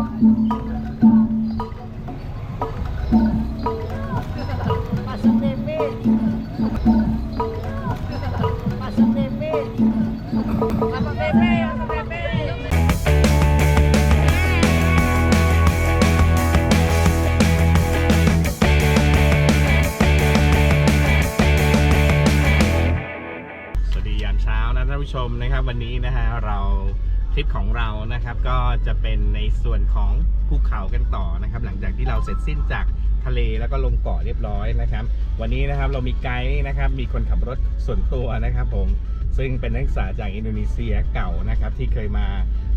สวัสดียามเช้านะท่านผู้ชมนะครับ วันนี้นะฮะเรา ทริปของเรานะครับก็จะเป็นในส่วนของภูเขากันต่อนะครับ หลังจากที่เราเสร็จสิ้นจากทะเลแล้วก็ลงเกาะเรียบร้อยนะครับ วันนี้นะครับเรามีไกด์นะครับ มีคนขับรถส่วนตัวนะครับ ผมซึ่งเป็นนักศึกษาจากอินโดนีเซียเก่านะครับ ที่เคยมา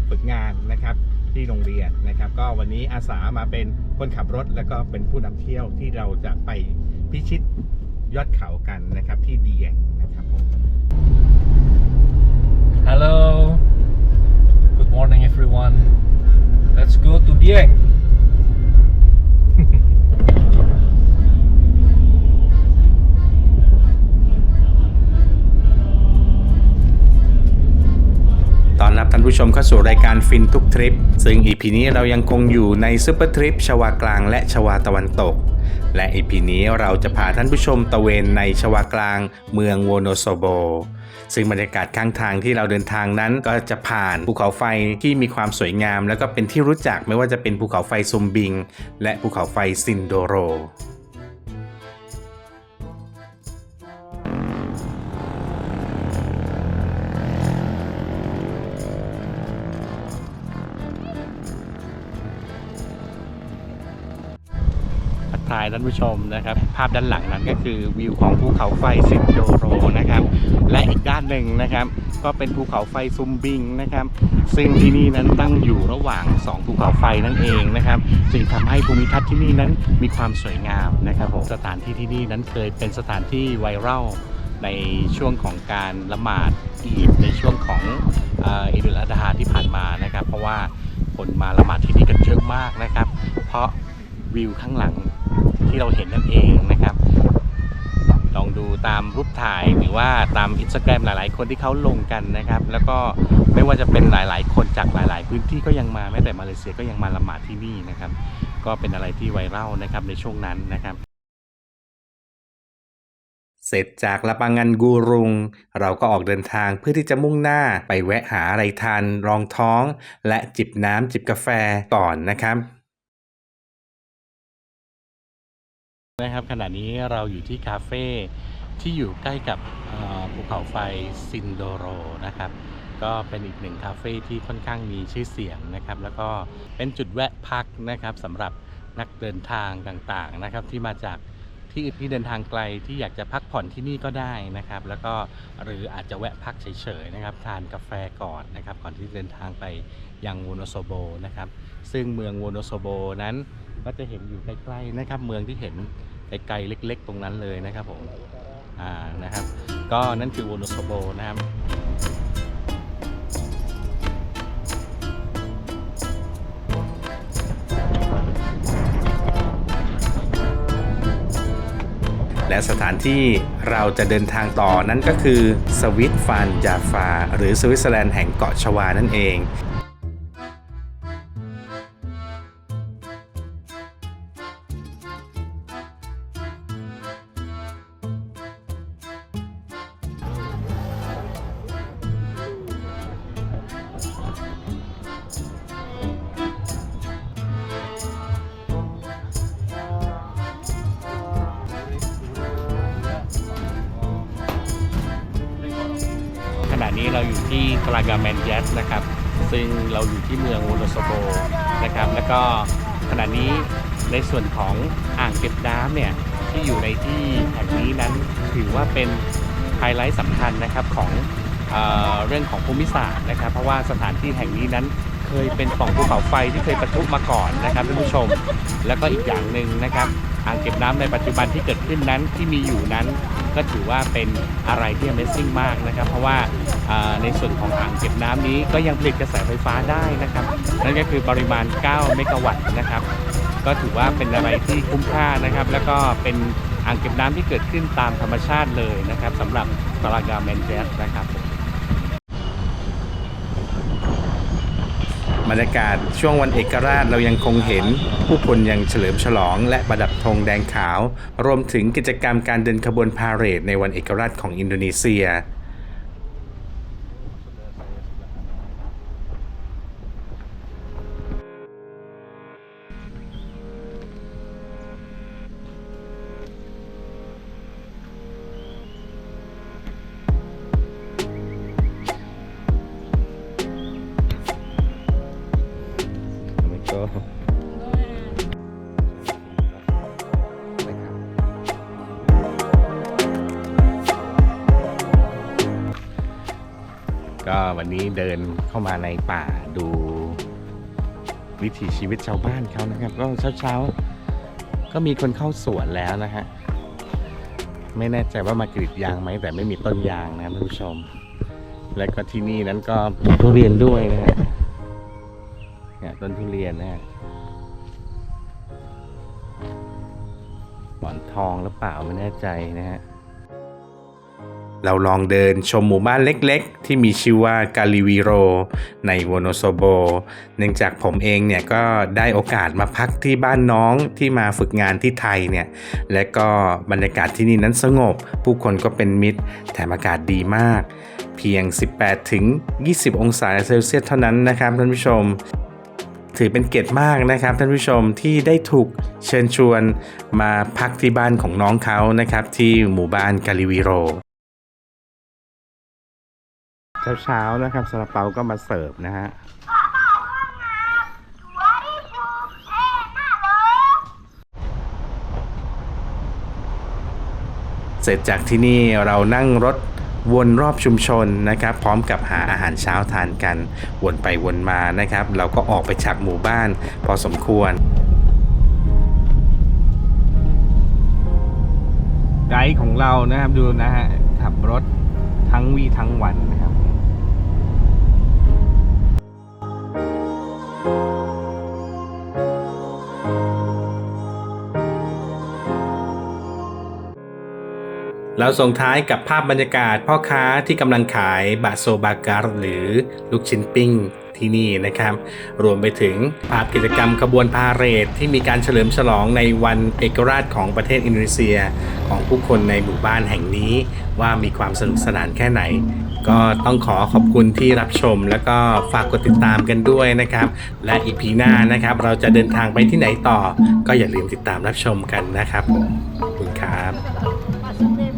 ฝึกงานนะครับที่โรงเรียนนะครับ ก็วันนี้อาสามาเป็นคนขับรถแล้วก็เป็นผู้นำเที่ยวที่เราจะไปพิชิตยอดเขากันนะครับที่เดียงนะครับผม everyone. Let's go to Dieng. ตอนรับท่านผู้ชมเข้าสู่รายการฟินทุกทริป ซึ่งอีพีนี้เรายังคงอยู่ในซุปเปอร์ทริปชวากลางและชวาตะวันตก และอีพีนี้เราจะพาท่านผู้ชมตะเวนในชวากลางเมืองโวโนโซโบ ซึ่งบรรยากาศข้างทางที่เราเดินทางนั้นก็จะผ่านภูเขาไฟที่มีความสวยงาม แล้วก็เป็นที่รู้จักไม่ว่าจะเป็นภูเขาไฟซุมบิง และภูเขาไฟซินโดโรายท่านผู้ชมนะครับ ภาพด้านหลังนั้นก็คือวิวของภูเขาไฟซินโดโรนะครับ และอีกด้านหนึ่งนะครับ ก็เป็นภูเขาไฟซุมบิงนะครับ ซึ่งที่นี่นั้นตั้งอยู่ระหว่าง 2 ภูเขาไฟนั่นเองนะครับจึงทำให้ภูมิทัศน์ที่นี่นั้นมีความสวยงามนะครับผมสถานที่ที่นี่นั้นเคยเป็นสถานที่ไวรัลในช่วงของการละหมาดอีดในช่วงของอิดุลอาดาที่ผ่านมานะครับ เพราะว่าคนมาละหมาดที่นี่กันเยอะมากนะครับ เพราะวิวข้างหลัง ที่เราเห็นนั่นเองนะครับ ลองดูตามรูปถ่ายหรือว่าตามอินสตาแกรมหลาย ๆ คนที่เขาลงกันนะครับ แล้วก็ไม่ว่าจะเป็นหลาย ๆ คนจากหลาย ๆ พื้นที่ก็ยังมาแม้แต่มาเลเซียก็ยังมาละหมาดที่นี่นะครับ ก็เป็นอะไรที่ไวรัลนะครับในช่วงนั้นนะครับเสร็จจากละปังงันกูรุง เราก็ออกเดินทางเพื่อที่จะมุ่งหน้าไปแวะหาอะไรทานรองท้อง และจิบน้ำจิบกาแฟก่อนนะครับ นะครับขณะนี้เราอยู่ที่คาเฟ่ที่อยู่ใกล้กับภูเขาไฟซินโดโรนะครับ ก็เป็นอีกหนึ่งคาเฟ่ที่ค่อนข้างมีชื่อเสียงนะครับ แล้วก็เป็นจุดแวะพักนะครับสำหรับนักเดินทางต่างๆนะครับที่มาจากที่อื่นที่เดินทางไกลที่อยากจะพักผ่อนที่นี่ก็ได้นะครับ แล้วก็หรืออาจจะแวะพักเฉยๆนะครับทานกาแฟก่อนนะครับก่อนที่จะเดินทางไปยังโวโนโซโบนะครับซึ่งเมืองโวโนโซโบนั้น ก็จะเห็นอยู่ใกล้ๆนะครับ เมืองที่เห็นไกลๆเล็ก ๆ ตรงนั้นเลยนะครับผมอ่านะครับ ก็นั่นคือโวโนโซโบนะครับและสถานที่เราจะเดินทางต่อนั้นก็คือสวิตฟานจาฟา หรือสวิตเซอร์แลนด์แห่งเกาะชวานั่นเอง นี้เราอยู่ที่ตรากาแมนแยสนะครับ ซึ่งเราอยู่ที่เมืองโวโนโซโบนะครับ แล้วก็ขณะนี้ในส่วนของอ่างเก็บน้ำเนี่ยที่อยู่ในที่แห่งนี้นั้นถือว่าเป็นไฮไลท์สำคัญนะครับของเออเรื่องของภูมิศาสตร์นะครับ เพราะว่าสถานที่แห่งนี้นั้นเคยเป็นปล่องภูเขาไฟที่เคยปะทุมาก่อนนะครับท่านผู้ชม แล้วก็อีกอย่างหนึ่งนะครับอ่างเก็บน้ำในปัจจุบันที่เกิดขึ้นนั้นที่มีอยู่นั้น ก็ถือว่าเป็นอะไรที่ Amazing มากนะครับ เพราะว่าในส่วนของอ่างเก็บน้ำนี้ก็ยังผลิตกระแสไฟฟ้าได้นะครับ นั่นก็คือปริมาณ 9 เมกะวัตต์นะครับ ก็ถือว่าเป็นอะไรที่คุ้มค่านะครับ แล้วก็เป็นอ่างเก็บน้ำที่เกิดขึ้นตามธรรมชาติเลยนะครับสำหรับตารางกาแมนเจสนะครับ รรยากาศช่วงวันเอกราชเรายังคงเห็นผู้คนยังเฉลิมฉลอง และประดับธงแดงขาว รวมถึงกิจกรรมการเดินขบวนพาเหรดในวันเอกราชของอินโดนีเซีย ก็วันนี้เดินเข้ามาในป่าดูวิถีชีวิตชาวบ้านเขานะครับ ก็เช้าๆก็มีคนเข้าสวนแล้วนะฮะไม่แน่ใจว่ามากรีดยางไหมแต่ไม่มีต้นยางนะท่านผู้ชม และก็ที่นี่นั้นก็มีทุเรียนด้วยนะฮะเนี่ยต้นทุเรียนนะฮะหมอนทองหรือเปล่าไม่แน่ใจนะฮะ เราลองเดินชมหมู่บ้านเล็กๆ ที่มีชื่อว่ากาลิวีโร ในโวโนโซโบ เนื่องจากผมเองเนี่ยก็ได้โอกาสมาพักที่บ้านน้องที่มาฝึกงานที่ไทยเนี่ย และก็บรรยากาศที่นี่นั้นสงบ ผู้คนก็เป็นมิตร แถมอากาศดีมาก เพียง 18 ถึง 20 องศาเซลเซียสเท่านั้นนะครับท่านผู้ชมถือเป็นเกียรติมากนะครับท่านผู้ชมที่ได้ถูกเชิญชวนมาพักที่บ้านของน้องเขานะครับที่หมู่บ้านกาลิวีโร เช้าๆนะครับซาลาเปาก็มาเสิร์ฟนะฮะเสร็จจากที่นี่เรานั่งรถวนรอบชุมชนนะครับ พร้อมกับหาอาหารเช้าทานกัน วนไปวนมานะครับ เราก็ออกไปจากหมู่บ้านพอสมควร ไกด์ของเรานะครับดูนะฮะขับรถทั้งวี่ทั้งวันนะครับ เราส่งท้ายกับภาพบรรยากาศพ่อค้าที่กำลังขายบะโซบาการหรือลูกชิ้นปิ้งที่นี่นะครับ รวมไปถึงภาพกิจกรรมขบวนพาเหรดที่มีการเฉลิมฉลองในวันเอกราชของประเทศอินโดนีเซีย ของผู้คนในหมู่บ้านแห่งนี้ ว่ามีความสนุกสนานแค่ไหน ก็ต้องขอขอบคุณที่รับชม แล้วก็ฝากกดติดตามกันด้วยนะครับ และอีพีหน้านะครับ เราจะเดินทางไปที่ไหนต่อ ก็อย่าลืมติดตามรับชมกันนะครับขอบคุณครับ